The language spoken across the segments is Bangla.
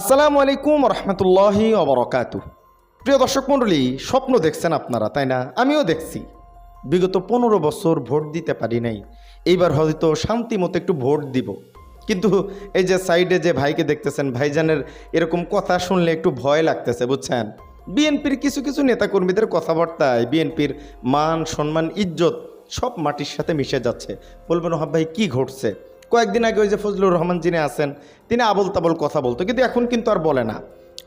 আসসালামু আলাইকুম রহমতুল্লাহি অবরকাতু প্রিয় দর্শক মণ্ডলী, স্বপ্ন দেখছেন আপনারা, তাই না? আমিও দেখছি। বিগত পনেরো বছর ভোট দিতে পারি নাই। এইবার হয়তো শান্তি মতো একটু ভোট দিব। কিন্তু এই যে সাইডে যে ভাইকে দেখতেছেন, ভাইজানের এরকম কথা শুনলে একটু ভয় লাগতেছে, বুঝছেন? বিএনপির কিছু কিছু নেতাকর্মীদের কথাবার্তায় বিএনপির মান, সম্মান, ইজ্জত সব মাটির সাথে মিশে যাচ্ছে। বলবেন হাব ভাই, কী ঘটছে? কয়েকদিন আগে ওই যে ফজলুর রহমান যিনি আছেন, তিনি আবল তাবল কথা বলতো, কিন্তু এখন কিন্তু আর বলে না।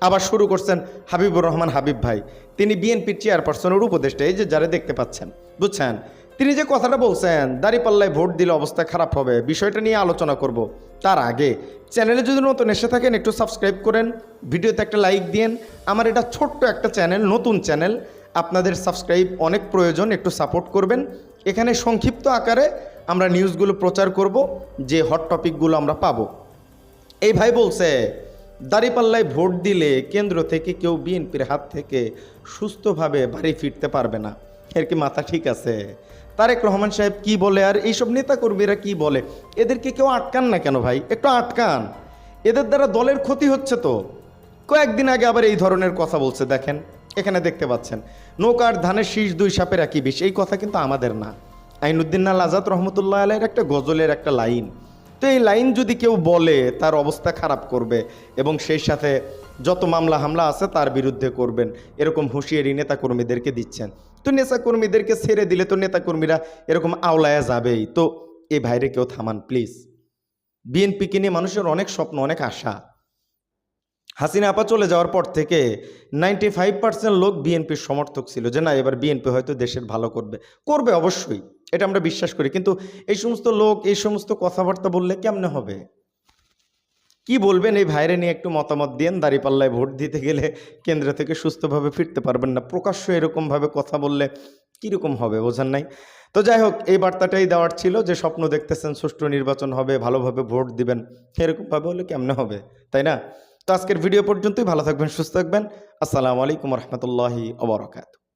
আবার শুরু করছেন হাবিবুর রহমান হাবিব ভাই। তিনি বিএনপির চেয়ারপারসনের উপদেষ্টা, এই যে যারা দেখতে পাচ্ছেন, বুঝছেন? তিনি যে কথাটা বলছেন, দাঁড়িপাল্লায় ভোট দিলে অবস্থা খারাপ হবে, বিষয়টা নিয়ে আলোচনা করব তার আগে। চ্যানেলে যদি নতুন এসে থাকেন, একটু সাবস্ক্রাইব করেন, ভিডিওতে একটা লাইক দিন আমার এটা ছোট্ট একটা চ্যানেল, নতুন চ্যানেল। আপনাদের সাবস্ক্রাইব অনেক প্রয়োজন, একটু সাপোর্ট করবেন। এখানে সংক্ষিপ্ত আকারে আমরা নিউজগুলো প্রচার করব, যে হট টপিকগুলো আমরা পাবো। এই ভাই বলছে, দাঁড়িপাল্লায় ভোট দিলে কেন্দ্র থেকে কেউ বিএনপির হাত থেকে সুস্থভাবে বাড়ি ফিরতে পারবে না। এর কি মাথা ঠিক আছে? তারেক রহমান সাহেব কি বলে আর এইসব নেতাকর্মীরা কি বলে? এদেরকে কেউ আটকান না কেন ভাই? একটু আটকান। এদের দ্বারা দলের ক্ষতি হচ্ছে তো। কয়েকদিন আগে আবার এই ধরনের কথা বলছে, দেখেন। এখানে দেখতে পাচ্ছেন, নৌকার ধানের শীষ দুই সাপের একই বিষ, এই কথা কিন্তু আমাদের না। আইনুদ্দিন নাল আজাদ রহমতুল্লাহ আলের একটা গজলের একটা লাইন। তো এই লাইন যদি কেউ বলে, তার অবস্থা খারাপ করবে এবং সেই সাথে যত মামলা হামলা আছে তার বিরুদ্ধে করবেন, এরকম হুঁশিয়ারি নেতাকর্মীদেরকে দিচ্ছেন। তো নেতাকর্মীদেরকে ছেড়ে দিলে তো নেতাকর্মীরা এরকম আওলায়া যাবেই। তো এই ভাইরে কেউ থামান, প্লিজ। বিএনপিকে নিয়ে মানুষের অনেক স্বপ্ন, অনেক আশা। হাসিনা আপা চলে যাওয়ার পর থেকে নাইনটি ফাইভ পার্সেন্ট লোক বিএনপির সমর্থক ছিল যে, না, এবার বিএনপি হয়তো দেশের ভালো করবে। করবে অবশ্যই। এটা আমরা বিশ্বাস করি। কিন্তু এই সমস্ত লোক, এই সমস্ত কথাবার্তা বললে কেমনে হবে? কি বলবেন এই ভাইরে নিয়ে একটু মতামত দিন দাঁড়িপাল্লায় ভোট দিতে গেলে কেন্দ্র থেকে সুস্থভাবে ফিরতে পারবেন না। প্রকাশ্য এরকমভাবে কথা বললে কীরকম হবে বোঝার নাই। তো যাই হোক, এই বার্তাটাই দেওয়ার ছিল যে স্বপ্ন দেখতেছেন, সুষ্ঠু নির্বাচন হবে, ভালোভাবে ভোট দিবেন। এরকমভাবে হলে কেমনে হবে? তাই না? তো আজকের ভিডিও পর্যন্তই। ভালো থাকবেন, সুস্থ থাকবেন। আসসালামু আলাইকুম রহমতুল্লাহি অবরকাত